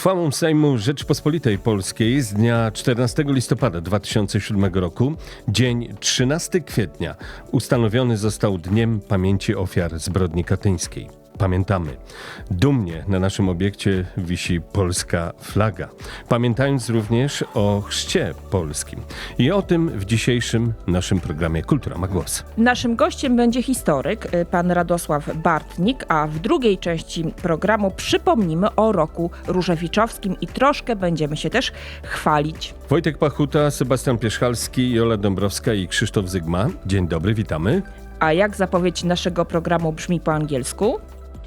Uchwałą Sejmu Rzeczypospolitej Polskiej z dnia 14 listopada 2007 roku dzień 13 kwietnia ustanowiony został Dniem Pamięci Ofiar Zbrodni Katyńskiej. Pamiętamy. Dumnie na naszym obiekcie wisi polska flaga. Pamiętając również o chrzcie polskim. I o tym w dzisiejszym naszym programie Kultura ma głos. Naszym gościem będzie historyk, y, pan Radosław Bartnik, a w drugiej części programu przypomnimy o roku różewiczowskim i troszkę będziemy się też chwalić. Wojtek Pachuta, Sebastian Pierzchalski, Jola Dąbrowska i Krzysztof Zygma. Dzień dobry, witamy. A jak zapowiedź naszego programu brzmi po angielsku?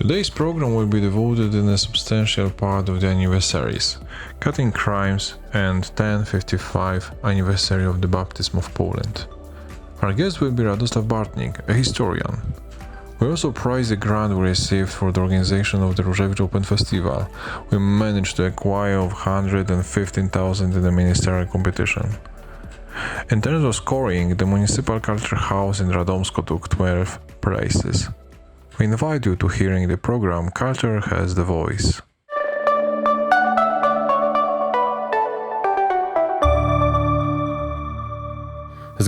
Today's program will be devoted in a substantial part of the anniversaries, cutting crimes and 1055 anniversary of the baptism of Poland. Our guest will be Radosław Bartnik, a historian. We also prize the grant we received for the organization of the Różewicz Open Festival. We managed to acquire of 115,000 in the ministerial competition. In terms of scoring, the Municipal Culture House in Radomsko took 12 prizes. We invite you to hearing the program Culture has the Voice.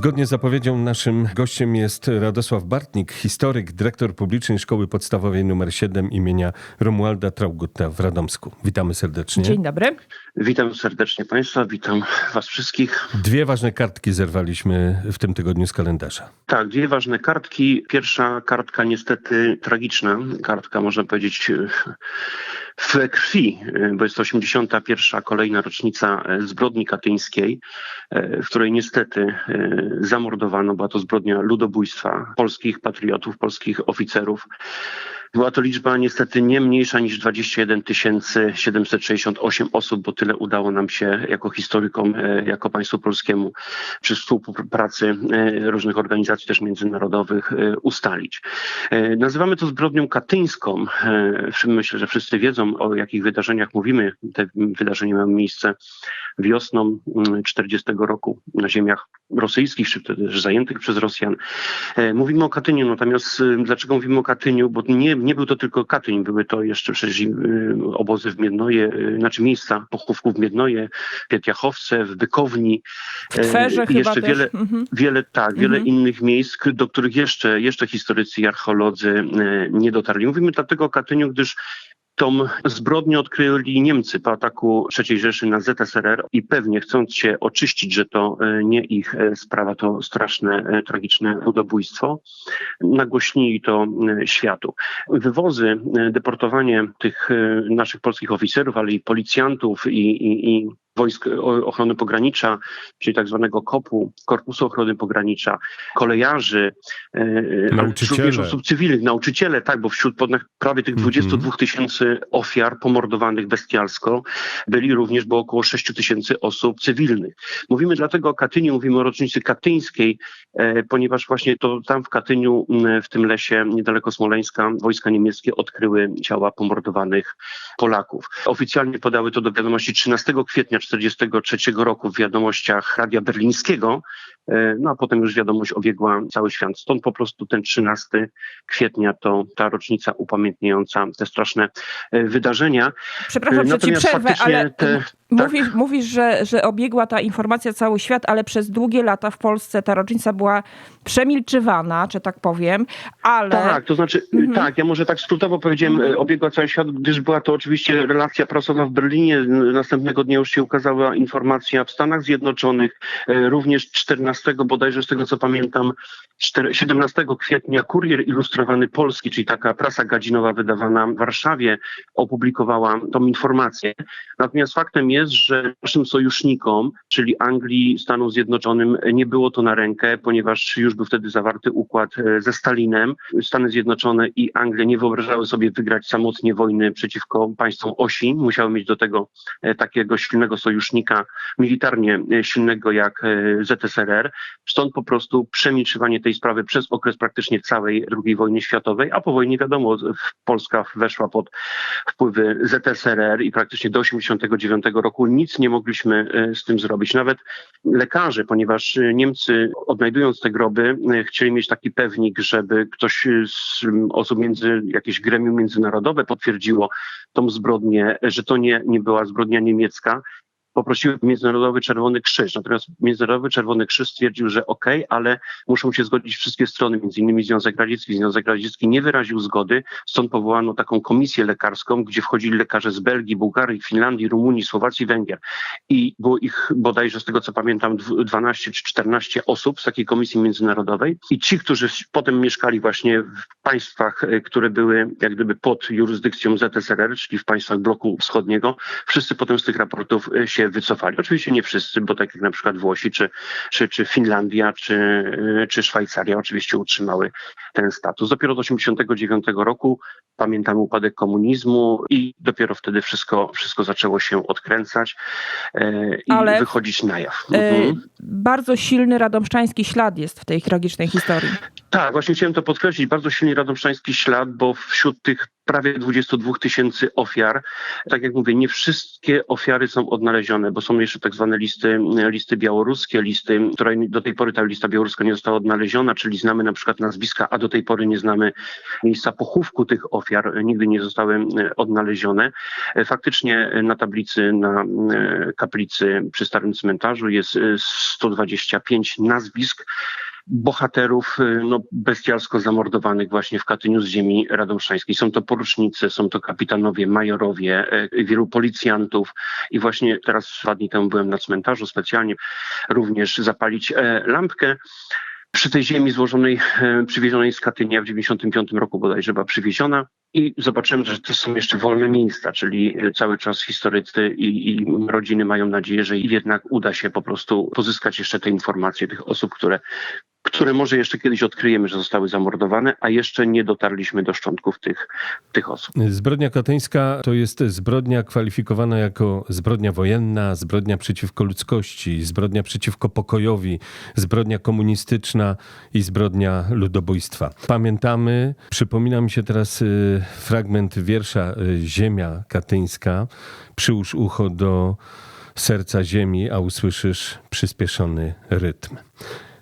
Zgodnie z zapowiedzią naszym gościem jest Radosław Bartnik, historyk, dyrektor publicznej Szkoły Podstawowej nr 7 imienia Romualda Traugutta w Radomsku. Witamy serdecznie. Dzień dobry. Witam serdecznie Państwa, witam Was wszystkich. Dwie ważne kartki zerwaliśmy w tym tygodniu z kalendarza. Tak, dwie ważne kartki. Pierwsza kartka niestety tragiczna, kartka można powiedzieć w krwi, bo jest to 81. kolejna rocznica zbrodni katyńskiej, w której niestety zamordowano, była to zbrodnia ludobójstwa polskich patriotów, polskich oficerów. Była to liczba niestety nie mniejsza niż 21 768 osób, bo tyle udało nam się jako historykom, jako państwu polskiemu przy współpracy różnych organizacji też międzynarodowych ustalić. Nazywamy to zbrodnią katyńską. Myślę, że wszyscy wiedzą o jakich wydarzeniach mówimy. Te wydarzenia miały miejsce wiosną 40 roku na ziemiach rosyjskich, czy też zajętych przez Rosjan. Mówimy o Katyniu, natomiast dlaczego mówimy o Katyniu? Bo nie, nie był to tylko Katyń, były to jeszcze przecież obozy w Miednoje, znaczy miejsca pochówków w Miednoje, Pietiachowce, w Bykowni. W Twerze i jeszcze wiele. Mhm. wiele, tak, wiele Mhm. innych miejsc, do których jeszcze, jeszcze historycy i archeolodzy nie dotarli. Mówimy dlatego o Katyniu, gdyż Tą zbrodnię odkryli Niemcy po ataku III Rzeszy na ZSRR i pewnie chcąc się oczyścić, że to e, nie ich e, sprawa, to straszne, e, tragiczne ludobójstwo, nagłośnili to światu. Wywozy, deportowanie tych naszych polskich oficerów, ale i policjantów i, i, i wojsk ochrony pogranicza, czyli tak zwanego KOP-u, Korpusu Ochrony Pogranicza, kolejarzy, e, ale Nauczyciele. również osób cywilnych, nauczyciele, tak, bo wśród prawie tych Mhm. 22 tysięcy ofiar pomordowanych bestialsko byli również, było około 6 tysięcy osób cywilnych. Mówimy dlatego o Katyniu, mówimy o rocznicy katyńskiej, e, ponieważ właśnie to tam w Katyniu, w tym lesie niedaleko Smoleńska, wojska niemieckie odkryły ciała pomordowanych Polaków. Oficjalnie podały to do wiadomości 13 kwietnia 1943 roku w wiadomościach Radia Berlińskiego, e, no a potem już wiadomość obiegła cały świat. Stąd po prostu ten 13 kwietnia to ta rocznica upamiętniająca te straszne e, wydarzenia. Przepraszam, że ci przerwę, ale te- mówisz, mówisz że, że obiegła ta informacja cały świat, ale przez długie lata w Polsce ta rocznica była przemilczywana, czy tak powiem, ale... Tak, to znaczy, Mhm. tak, ja może tak skrótowo powiedziałem, e, obiegła cały świat, gdyż była to oczywiście relacja prasowa w Berlinie. Następnego dnia już się ukazała informacja w Stanach Zjednoczonych, e, również 14 bodajże z tego co pamiętam, czter- 17 kwietnia Kurier Ilustrowany Polski, czyli taka prasa gadzinowa wydawana w Warszawie, opublikowała tą informację. Natomiast faktem jest, że naszym sojusznikom, czyli Anglii, Stanom Zjednoczonym, nie było to na rękę, ponieważ już był wtedy zawarty układ e, ze Stalinem. Stany Zjednoczone i Anglia nie wyobrażały sobie wygrać samotnie wojny przeciwko państwom osi. Musiały mieć do tego e, takiego silnego sojusznika militarnie e, silnego jak e, ZSRR. Stąd po prostu przemilczywanie tej sprawy przez okres praktycznie całej II wojny światowej, a po wojnie wiadomo, Polska weszła pod wpływy ZSRR i praktycznie do 1989 roku nic nie mogliśmy e, z tym zrobić. Nawet lekarze, ponieważ Niemcy odnajdując te groby chcieli mieć taki pewnik, żeby ktoś z osób między, jakieś gremium międzynarodowe potwierdziło tą zbrodnię, że to nie, nie była zbrodnia niemiecka poprosiły Międzynarodowy Czerwony Krzyż. Natomiast Międzynarodowy Czerwony Krzyż stwierdził, że okay, ale muszą się zgodzić wszystkie strony, między innymi Związek Radziecki. Związek Radziecki nie wyraził zgody, stąd powołano taką komisję lekarską, gdzie wchodzili lekarze z Belgii, Bułgarii, Finlandii, Rumunii, Słowacji, Węgier. I było ich bodajże, z tego co pamiętam, 12 czy 14 osób z takiej komisji międzynarodowej. I ci, którzy potem mieszkali właśnie w państwach, e, które były jak gdyby pod jurysdykcją ZSRR, czyli w państwach bloku wschodniego, wszyscy potem z tych raportów e, się wycofali. Oczywiście nie wszyscy, bo tak jak na przykład Włosi, czy, czy, czy Finlandia, czy, czy Szwajcaria oczywiście utrzymały ten status. Dopiero do 1989 roku pamiętamy upadek komunizmu i dopiero wtedy wszystko, wszystko zaczęło się odkręcać e, i Ale, wychodzić na jaw. E, Mhm. bardzo silny radomszczański ślad jest w tej tragicznej historii. Tak, właśnie chciałem to podkreślić. Bardzo silny radomszczański ślad, bo wśród tych prawie 22 tysięcy ofiar, tak jak mówię, nie wszystkie ofiary są odnalezione, bo są jeszcze tak zwane listy, listy białoruskie, listy, które do tej pory ta lista białoruska nie została odnaleziona, czyli znamy na przykład nazwiska, a do tej pory nie znamy miejsca pochówku tych ofiar, nigdy nie zostały e, odnalezione. E, Faktycznie na tablicy na e, kaplicy przy Starym Cmentarzu jest e, 125 nazwisk, bohaterów y, no, bestialsko zamordowanych właśnie w Katyniu z ziemi radomszańskiej. Są to porucznicy, są to kapitanowie, majorowie, e, wielu policjantów i właśnie teraz dwa dni temu byłem na cmentarzu specjalnie również zapalić e, lampkę. Przy tej ziemi złożonej, e, przywiezionej z Katynia w 95 roku bodajże była przywieziona i zobaczyłem, że to są jeszcze wolne miejsca, czyli e, cały czas historycy i, i rodziny mają nadzieję, że jednak uda się po prostu pozyskać jeszcze te informacje tych osób, które które może jeszcze kiedyś odkryjemy, że zostały zamordowane, a jeszcze nie dotarliśmy do szczątków tych, tych osób. Zbrodnia katyńska to jest zbrodnia kwalifikowana jako zbrodnia wojenna, zbrodnia przeciwko ludzkości, zbrodnia przeciwko pokojowi, zbrodnia komunistyczna i zbrodnia ludobójstwa. Pamiętamy, przypomina mi się teraz y, fragment wiersza y, Ziemia katyńska. Przyłóż ucho do serca ziemi, a usłyszysz przyspieszony rytm.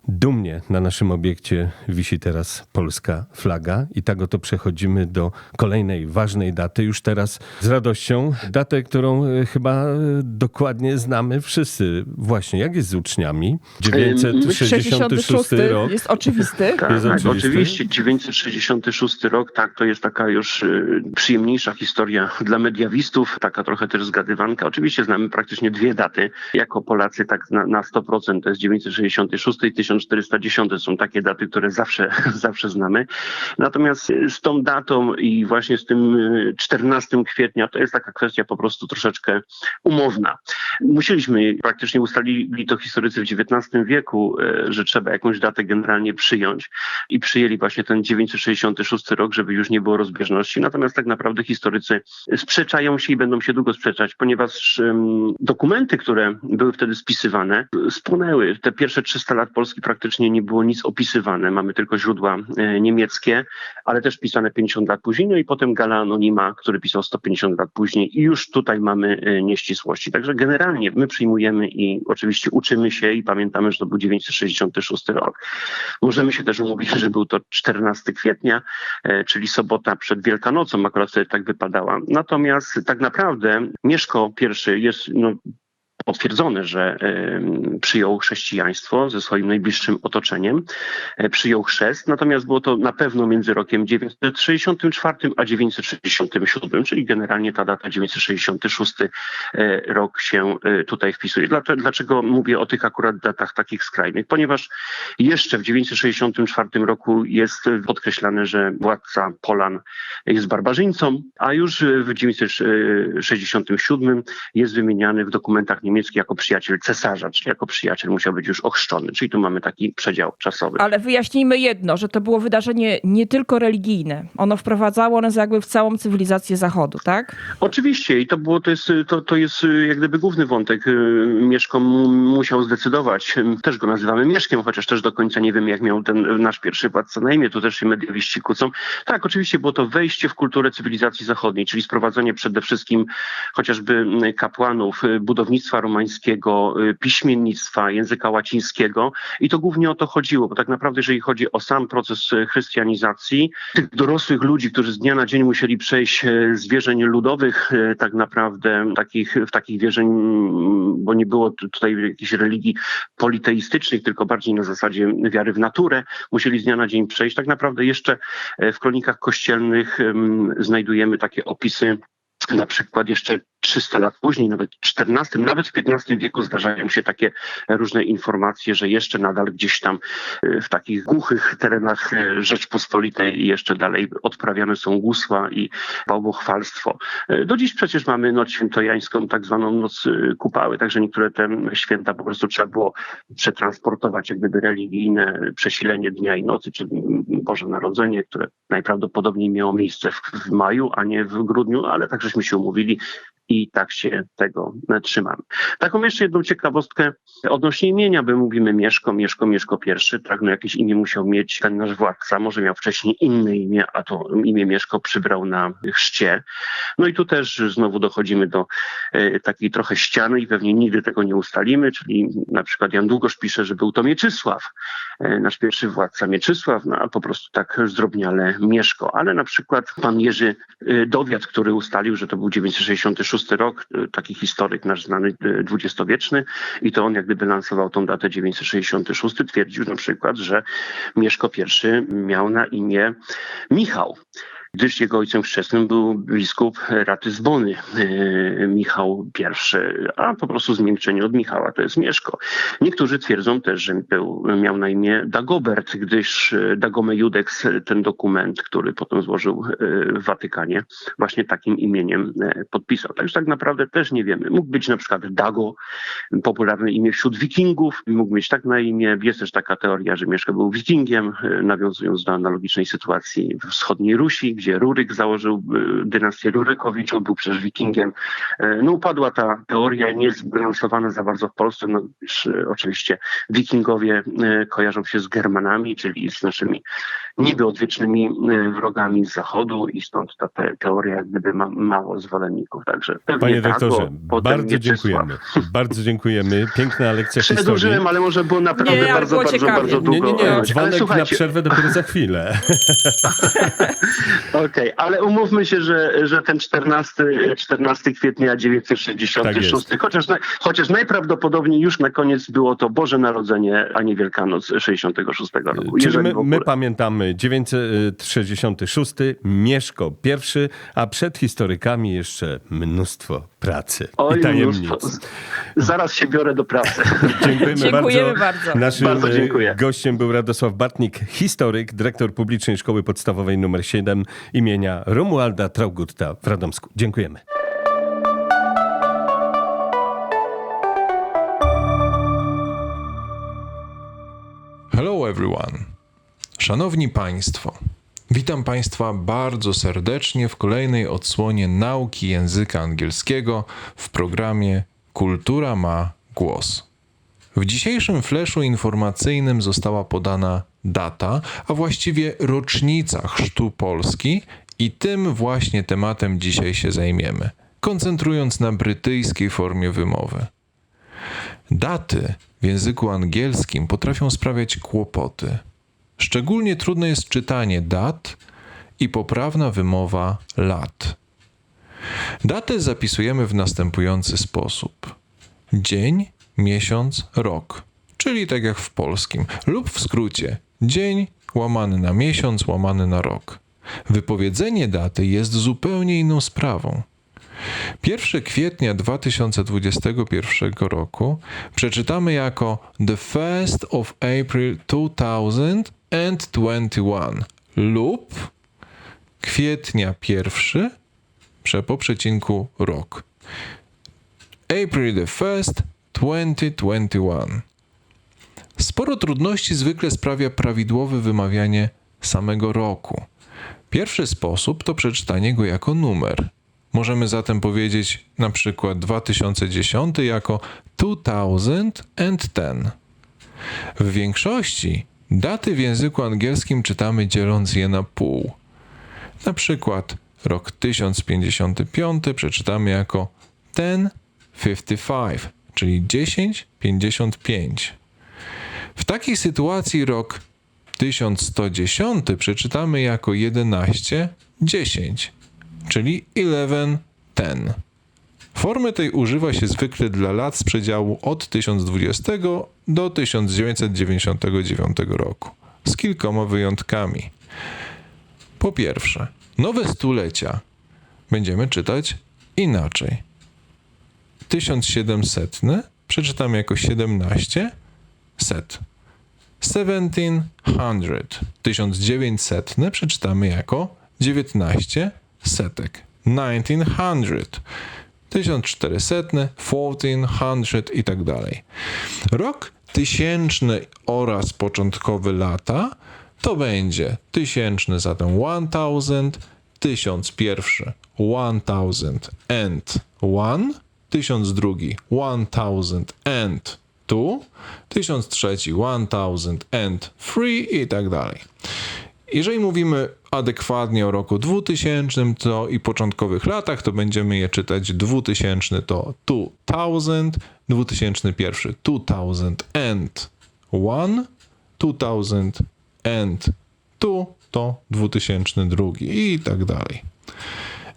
Dumnie na naszym obiekcie wisi teraz polska flaga i tak oto przechodzimy do kolejnej ważnej daty, już teraz z radością. Datę, którą e, chyba e, dokładnie znamy wszyscy. Właśnie, jak jest z uczniami? 966 rok. jest oczywisty. Tak, Jest tak oczywisty. oczywiście. 966 rok, tak, to jest taka już y, przyjemniejsza historia dla mediawistów, taka trochę też zgadywanka. Oczywiście znamy praktycznie dwie daty. Jako Polacy tak na, na 100% to jest 966 i 1410 są takie daty, które zawsze, zawsze znamy. Natomiast y, z tą datą i właśnie z tym y, 14 kwietnia to jest taka kwestia po prostu troszeczkę umowna. Musieliśmy, praktycznie ustalili to historycy w XIX wieku, e, że trzeba jakąś datę generalnie przyjąć i przyjęli właśnie ten 966 rok, żeby już nie było rozbieżności. Natomiast tak naprawdę historycy sprzeczają się i będą się długo sprzeczać, ponieważ em, dokumenty, które były wtedy spisywane, spłonęły. Te pierwsze 300 lat Polski praktycznie nie było nic opisywane. Mamy tylko źródła e, niemieckie, ale też pisane 50 lat później, no i potem Gala Anonima, który pisał 150 lat później i już tutaj mamy e, nieścisłości. Także generalnie my przyjmujemy i oczywiście uczymy się i pamiętamy, że to był 966 rok. Możemy się też umówić, że był to 14 kwietnia, e, czyli sobota przed Wielkanocą, akurat wtedy tak wypadała. Natomiast tak naprawdę Mieszko I jest no, potwierdzone, że przyjął chrześcijaństwo ze swoim najbliższym otoczeniem, e, przyjął chrzest, natomiast było to na pewno między rokiem 964 a 967, czyli generalnie ta data 966 e, rok się e, tutaj wpisuje. Dlaczego mówię o tych akurat datach takich skrajnych? Ponieważ jeszcze w 964 roku jest podkreślane, że władca Polan jest barbarzyńcą, a już w 967 jest wymieniany w dokumentach niemieckich niemiecki jako przyjaciel cesarza, czyli jako przyjaciel musiał być już ochrzczony, czyli tu mamy taki przedział czasowy. Ale wyjaśnijmy jedno, że to było wydarzenie nie tylko religijne. Ono wprowadzało nas jakby w całą cywilizację Zachodu, tak? Oczywiście i to było, to jest, to, to jest y, jak gdyby główny wątek. Y, Mieszko mu- musiał zdecydować. Y, Też go nazywamy Mieszkiem, chociaż też do końca nie wiem, jak miał ten nasz pierwszy władca na imię. Tu też się mediowiści kłócą. Tak, oczywiście było to wejście w kulturę cywilizacji zachodniej, czyli sprowadzenie przede wszystkim chociażby kapłanów, budownictwa romańskiego, y, piśmiennictwa, języka łacińskiego. I to głównie o to chodziło, bo tak naprawdę, jeżeli chodzi o sam proces e, chrystianizacji, tych dorosłych ludzi, którzy z dnia na dzień musieli przejść e, z wierzeń ludowych, tak naprawdę takich, w takich wierzeń, bo nie było tu- tutaj jakichś religii politeistycznych, tylko bardziej na zasadzie wiary w naturę, musieli z dnia na dzień przejść. Tak naprawdę jeszcze w kronikach kościelnych em, znajdujemy takie opisy na przykład jeszcze 300 lat później, nawet w XIV, nawet w XV wieku zdarzają się takie różne informacje, że jeszcze nadal gdzieś tam e, w takich głuchych terenach e, Rzeczpospolitej jeszcze dalej odprawiane są gusła i bałwochwalstwo. E, Do dziś przecież mamy noc świętojańską, tak zwaną noc kupały, także niektóre te święta po prostu trzeba było przetransportować, jak gdyby religijne przesilenie dnia i nocy, czyli Boże Narodzenie, które najprawdopodobniej miało miejsce w, w maju, a nie w grudniu, ale tak żeśmy się umówili i tak się tego trzymamy. Taką jeszcze jedną ciekawostkę odnośnie imienia, by mówimy Mieszko, Mieszko, Mieszko I, tak, no jakieś imię musiał mieć ten nasz władca, może miał wcześniej inne imię, a to imię Mieszko przybrał na chrzcie. No i tu też znowu dochodzimy do e, takiej trochę ściany i pewnie nigdy tego nie ustalimy, czyli na przykład Jan Długosz pisze, że był to Mieczysław, e, nasz pierwszy władca Mieczysław, no a po prostu tak zdrobniale Mieszko, ale na przykład pan Jerzy e, Dowiat, który ustalił, że to był 966 rok, e, taki historyk nasz znany e, dwudziestowieczny. I to on jak gdyby lansował tą datę 966, twierdził na przykład, że Mieszko I miał na imię Michał gdyż jego ojcem chrzestnym był biskup Ratyzbony, e, Michał I, a po prostu zmiękczenie od Michała to jest Mieszko. Niektórzy twierdzą też, że był, miał na imię Dagobert, gdyż e, Dagome Judex, ten dokument, który potem złożył e, w Watykanie, właśnie takim imieniem e, podpisał. Także tak naprawdę też nie wiemy. Mógł być na przykład Dago, popularne imię wśród wikingów, mógł mieć tak na imię. Jest też taka teoria, że Mieszko był wikingiem, e, nawiązując do analogicznej sytuacji w wschodniej Rusi, gdzie Ruryk założył e, dynastię Rurykowiczów, był przecież wikingiem. E, No upadła ta teoria, nie jest lansowana za bardzo w Polsce, no e, oczywiście wikingowie e, kojarzą się z Germanami, czyli z naszymi niby odwiecznymi e, wrogami z zachodu i stąd ta te, teoria jak gdyby ma mało zwolenników. Także pewnie Panie Dago, doktorze, bardzo dziękujemy. Bardzo dziękujemy. Piękna lekcja historii. Przedłużyłem, ale może było naprawdę Nie, bardzo, było bardzo, ciekawie. bardzo Nie, długo. nie, nie. Ale Dzwonek na przerwę dopiero za chwilę. Okej, ale umówmy się, że, że ten 14, 14 kwietnia 966, Tak chociaż, na, chociaż najprawdopodobniej już na koniec było to Boże Narodzenie, a nie Wielkanoc 66 roku. Czyli my, my pamiętamy 966, Mieszko I, a przed historykami jeszcze mnóstwo pracy Oj, i tajemnic. mnóstwo. Zaraz się biorę do pracy. Dziękujemy, Dziękujemy bardzo. bardzo. Naszym Bardzo e, dziękuję. gościem był Radosław Bartnik, historyk, dyrektor Publicznej Szkoły Podstawowej nr 7 imienia Romualda Traugutta w Radomsku. Dziękujemy. Hello everyone. Szanowni Państwo, witam Państwa bardzo serdecznie w kolejnej odsłonie nauki języka angielskiego w programie Kultura ma głos. W dzisiejszym fleszu informacyjnym została podana data, a właściwie rocznica chrztu Polski i tym właśnie tematem dzisiaj się zajmiemy, koncentrując na brytyjskiej formie wymowy. Daty w języku angielskim potrafią sprawiać kłopoty. Szczególnie trudne jest czytanie dat i poprawna wymowa lat. Datę zapisujemy w następujący sposób: dzień, miesiąc, rok, czyli tak jak w polskim, lub w skrócie dzień łamany na miesiąc łamany na rok. Wypowiedzenie daty jest zupełnie inną sprawą. 1 kwietnia 2021 roku przeczytamy jako The 1st of April 2021 lub kwietnia 1 prze po przecinku rok. April the 1st, 2021. Sporo trudności zwykle sprawia prawidłowe wymawianie samego roku. Pierwszy sposób to przeczytanie go jako numer. Możemy zatem powiedzieć na przykład 2010 jako 2010. W większości daty w języku angielskim czytamy dzieląc je na pół. Na przykład rok 1055 przeczytamy jako 1055, czyli 1055. W takiej sytuacji rok 1110 przeczytamy jako 1110, czyli 1110. Formy tej używa się zwykle dla lat z przedziału od 1020 do 1999 roku, z kilkoma wyjątkami. Po pierwsze, nowe stulecia będziemy czytać inaczej. 1700 przeczytamy jako 17 set. 1700. 1900 przeczytamy jako 19 setek. 1900. 1400, 1400 i tak dalej. Rok tysięczny oraz początkowe lata to będzie tysięczny zatem 1000, tysiąc pierwszy 1000 and one, tysiąc drugi 1000 and two, tysiąc trzeci 1000 and three i tak dalej. Jeżeli mówimy adekwatnie o roku 2000 to i początkowych latach, to będziemy je czytać 2000 to 2000, 2001 2001, 2002 to 2002 i tak dalej.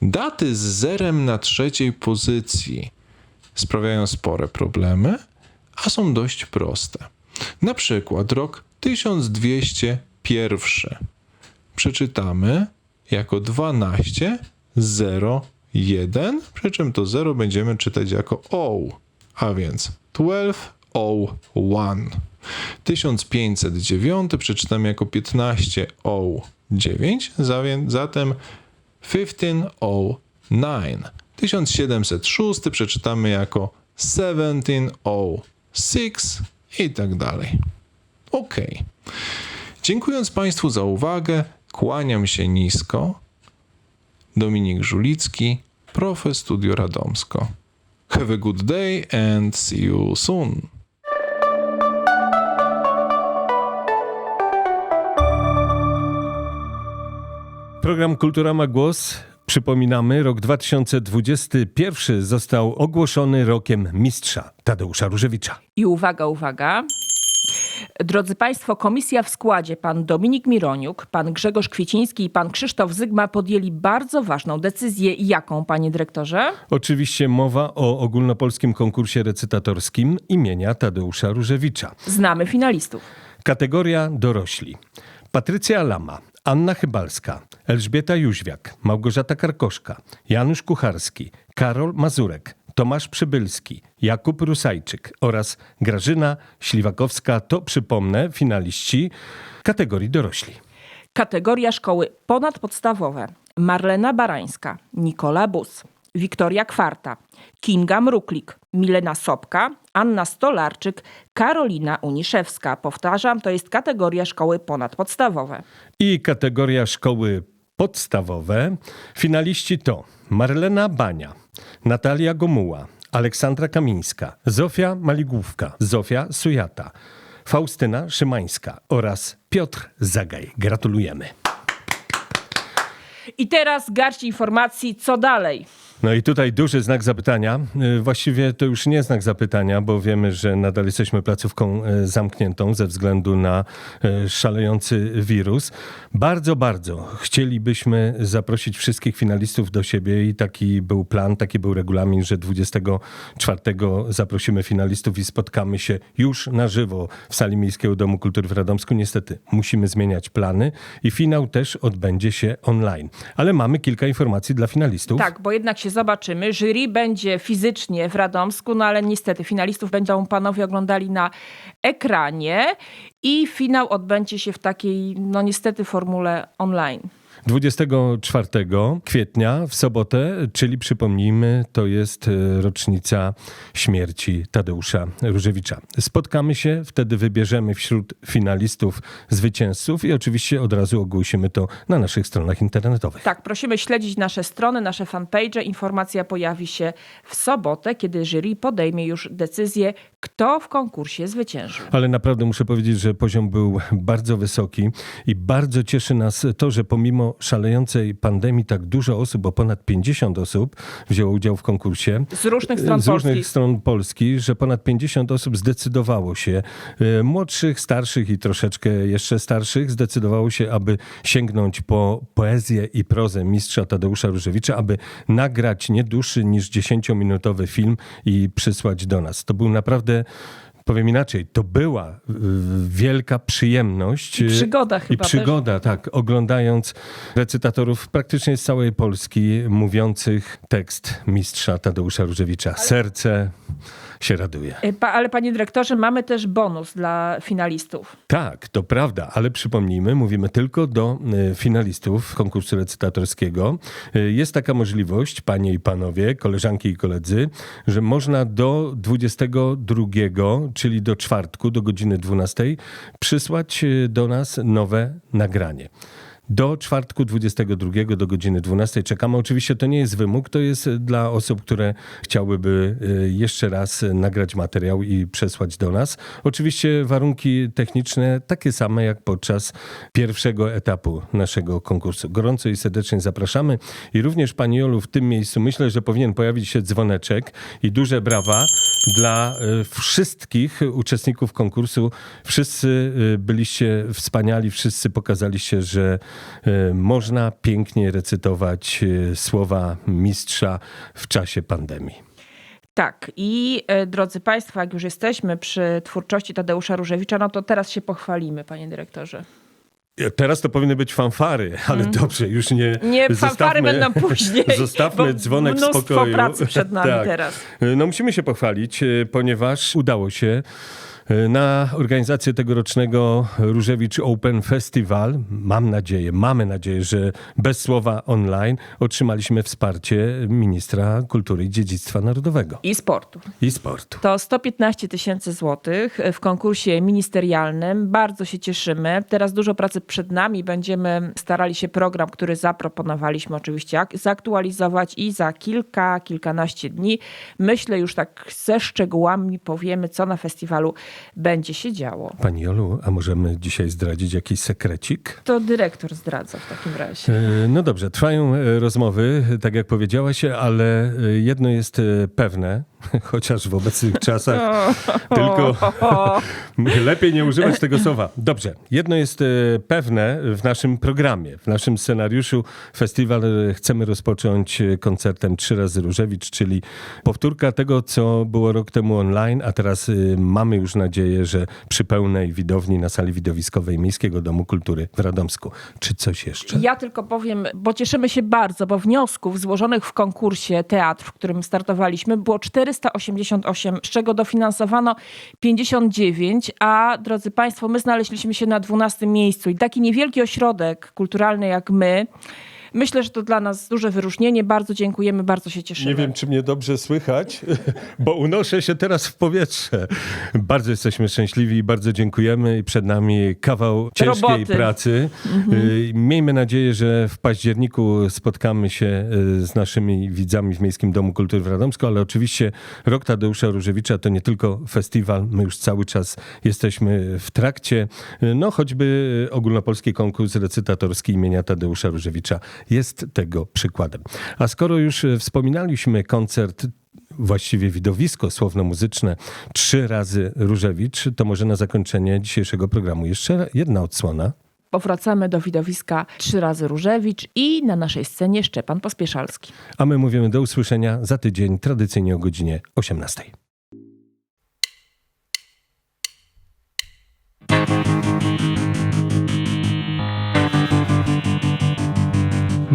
Daty z zerem na trzeciej pozycji sprawiają spore problemy, a są dość proste. Na przykład rok 1201 przeczytamy jako 12 0 1, przy czym to 0 będziemy czytać jako O, a więc 12 O 1. 1509 przeczytamy jako 15 O 9, zatem 15 O 9. 1706 przeczytamy jako 17 O 6 i tak dalej. Ok. Dziękując Państwu za uwagę, kłaniam się nisko. Dominik Żulicki, Profe Studio Radomsko. Have a good day and see you soon. Program Kultura ma głos. Przypominamy, rok 2021 został ogłoszony rokiem mistrza Tadeusza Różewicza. I uwaga, uwaga. Drodzy Państwo, komisja w składzie pan Dominik Mironiuk, pan Grzegorz Kwieciński i pan Krzysztof Zygma podjęli bardzo ważną decyzję. Jaką, panie dyrektorze? Oczywiście mowa o ogólnopolskim konkursie recytatorskim imienia Tadeusza Różewicza. Znamy finalistów. Kategoria dorośli. Patrycja Lama, Anna Chybalska, Elżbieta Jóźwiak, Małgorzata Karkoszka, Janusz Kucharski, Karol Mazurek, Tomasz Przybylski, Jakub Rusajczyk oraz Grażyna Śliwakowska to, przypomnę, finaliści kategorii dorośli. Kategoria szkoły ponadpodstawowe. Marlena Barańska, Nikola Bus, Wiktoria Kwarta, Kinga Mruklik, Milena Sopka, Anna Stolarczyk, Karolina Uniszewska. Powtarzam, to jest kategoria szkoły ponadpodstawowe. I kategoria szkoły podstawowe. Finaliści to Marlena Bania, Natalia Gomuła, Aleksandra Kamińska, Zofia Maligłówka, Zofia Sujata, Faustyna Szymańska oraz Piotr Zagaj. Gratulujemy. I teraz garść informacji, co dalej. No i tutaj duży znak zapytania. Y, Właściwie to już nie znak zapytania, bo wiemy, że nadal jesteśmy placówką y, zamkniętą ze względu na y, szalejący wirus. Bardzo, bardzo chcielibyśmy zaprosić wszystkich finalistów do siebie i taki był plan, taki był regulamin, że 24 zaprosimy finalistów i spotkamy się już na żywo w sali Miejskiego Domu Kultury w Radomsku. Niestety musimy zmieniać plany i finał też odbędzie się online. Ale mamy kilka informacji dla finalistów. Tak, bo jednak się zobaczymy. Jury będzie fizycznie w Radomsku, no ale niestety finalistów będą panowie oglądali na ekranie i finał odbędzie się w takiej, no niestety, formule online. 24 kwietnia w sobotę, czyli przypomnijmy, to jest e, rocznica śmierci Tadeusza Różewicza. Spotkamy się, wtedy wybierzemy wśród finalistów zwycięzców i oczywiście od razu ogłosimy to na naszych stronach internetowych. Tak, prosimy śledzić nasze strony, nasze fanpage. Informacja pojawi się w sobotę, kiedy jury podejmie już decyzję, kto w konkursie zwyciężył. Ale naprawdę muszę powiedzieć, że poziom był bardzo wysoki i bardzo cieszy nas to, że pomimo szalejącej pandemii tak dużo osób, bo ponad 50 osób wzięło udział w konkursie. Z różnych stron z różnych Polski. stron Polski, że ponad 50 osób zdecydowało się, e, młodszych, starszych i troszeczkę jeszcze starszych, zdecydowało się, aby sięgnąć po poezję i prozę mistrza Tadeusza Różewicza, aby nagrać nie dłuższy niż 10-minutowy film i przysłać do nas. To był naprawdę Powiem inaczej, to była y, wielka przyjemność. I y, przygoda I chyba też. przygoda, tak. Oglądając recytatorów praktycznie z całej Polski mówiących tekst mistrza Tadeusza Różewicza. Serce się raduje. Y, Pa, ale panie dyrektorze, mamy też bonus dla finalistów. Tak, to prawda, ale przypomnijmy, mówimy tylko do y, finalistów konkursu recytatorskiego. Y, Jest taka możliwość, panie i panowie, koleżanki i koledzy, że można do 22, czyli do czwartku, do godziny 12, przysłać do nas nowe nagranie. Do czwartku 22 do godziny 12 czekamy. Oczywiście to nie jest wymóg, to jest dla osób, które chciałyby y, jeszcze raz nagrać materiał i przesłać do nas. Oczywiście warunki techniczne takie same jak podczas pierwszego etapu naszego konkursu. Gorąco i serdecznie zapraszamy. I również Pani Jolu w tym miejscu myślę, że powinien pojawić się dzwoneczek i duże brawa dla y, wszystkich uczestników konkursu. Wszyscy y, byliście wspaniali, wszyscy pokazaliście, że y, można pięknie recytować słowa mistrza w czasie pandemii. Tak, i drodzy Państwo, jak już jesteśmy przy twórczości Tadeusza Różewicza, no to teraz się pochwalimy, panie dyrektorze. Teraz to powinny być fanfary, ale dobrze, już nie. Nie, fanfary będą później. Zostawmy dzwonek spokoju. pracy przed nami Tak. teraz. No musimy się pochwalić, e, ponieważ udało się na organizację tegorocznego Różewicz Open Festival. Mam nadzieję, mamy nadzieję, że bez słowa online otrzymaliśmy wsparcie ministra kultury i dziedzictwa narodowego I sportu. i sportu. To 115 tysięcy złotych w konkursie ministerialnym. Bardzo się cieszymy. Teraz dużo pracy przed nami. Będziemy starali się program, który zaproponowaliśmy oczywiście ak- zaktualizować i za kilka, kilkanaście dni, myślę już tak ze szczegółami powiemy, co na festiwalu będzie się działo. Pani Jolu, a możemy dzisiaj zdradzić jakiś sekrecik? To dyrektor zdradza w takim razie. E, No dobrze, trwają e, rozmowy, tak jak powiedziałaś, ale e, jedno jest pewne, chociaż w obecnych czasach tylko lepiej nie używać tego słowa. Dobrze, jedno jest e, pewne w naszym programie, w naszym scenariuszu. Festiwal e, chcemy rozpocząć e, koncertem Trzy razy Różewicz, czyli powtórka tego, co było rok temu online, a teraz mamy już nadzieję, że przy pełnej widowni na sali widowiskowej Miejskiego Domu Kultury w Radomsku. Czy coś jeszcze? Ja tylko powiem, bo cieszymy się bardzo, bo wniosków złożonych w konkursie teatr, w którym startowaliśmy, było 488, z czego dofinansowano 59, a drodzy Państwo, my znaleźliśmy się na 12 miejscu. I taki niewielki ośrodek kulturalny jak my, myślę, że to dla nas duże wyróżnienie. Bardzo dziękujemy, bardzo się cieszymy. Nie wiem, czy mnie dobrze słychać, bo unoszę się teraz w powietrze. Bardzo jesteśmy szczęśliwi i bardzo dziękujemy. I przed nami kawał ciężkiej Roboty. pracy. Y, Miejmy nadzieję, że w październiku spotkamy się y, z naszymi widzami w Miejskim Domu Kultury w Radomsku, ale oczywiście Rok Tadeusza Różewicza to nie tylko festiwal. My już cały czas jesteśmy w trakcie. Y, No choćby ogólnopolski konkurs recytatorski imienia Tadeusza Różewicza jest tego przykładem. A skoro już e, wspominaliśmy koncert właściwie widowisko słowno-muzyczne trzy razy Różewicz, to może na zakończenie dzisiejszego programu jeszcze jedna odsłona. Powracamy do widowiska Trzy razy Różewicz i na naszej scenie Szczepan Pospieszalski. A my mówimy do usłyszenia za tydzień, tradycyjnie o godzinie 18.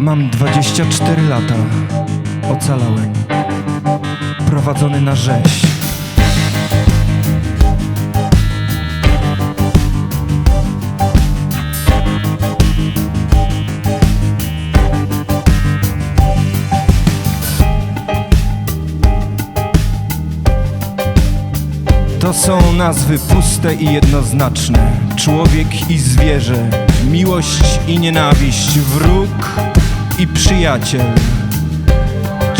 Mam 24 lata, ocalałem, prowadzony na rzeź. To są nazwy puste i jednoznaczne. Człowiek i zwierzę. Miłość i nienawiść. Wróg i przyjaciel,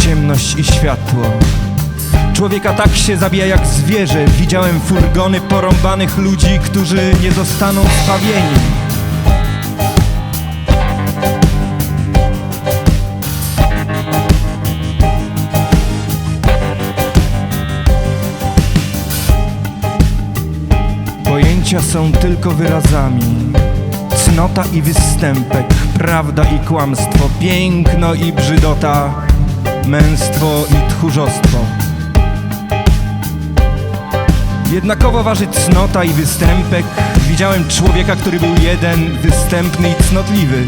ciemność i światło. Człowieka tak się zabija jak zwierzę. Widziałem furgony porąbanych ludzi, którzy nie zostaną zbawieni. Pojęcia są tylko wyrazami. Cnota i występek, prawda i kłamstwo, piękno i brzydota, męstwo i tchórzostwo. Jednakowo waży cnota i występek. Widziałem człowieka, który był jeden, występny i cnotliwy.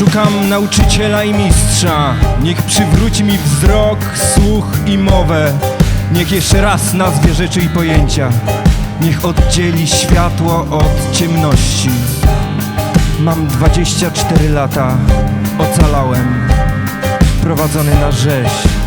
Szukam nauczyciela i mistrza. Niech przywróci mi wzrok, słuch i mowę. Niech jeszcze raz nazwie rzeczy i pojęcia. Niech oddzieli światło od ciemności. Mam 24 lata, ocalałem, prowadzony na rzeź.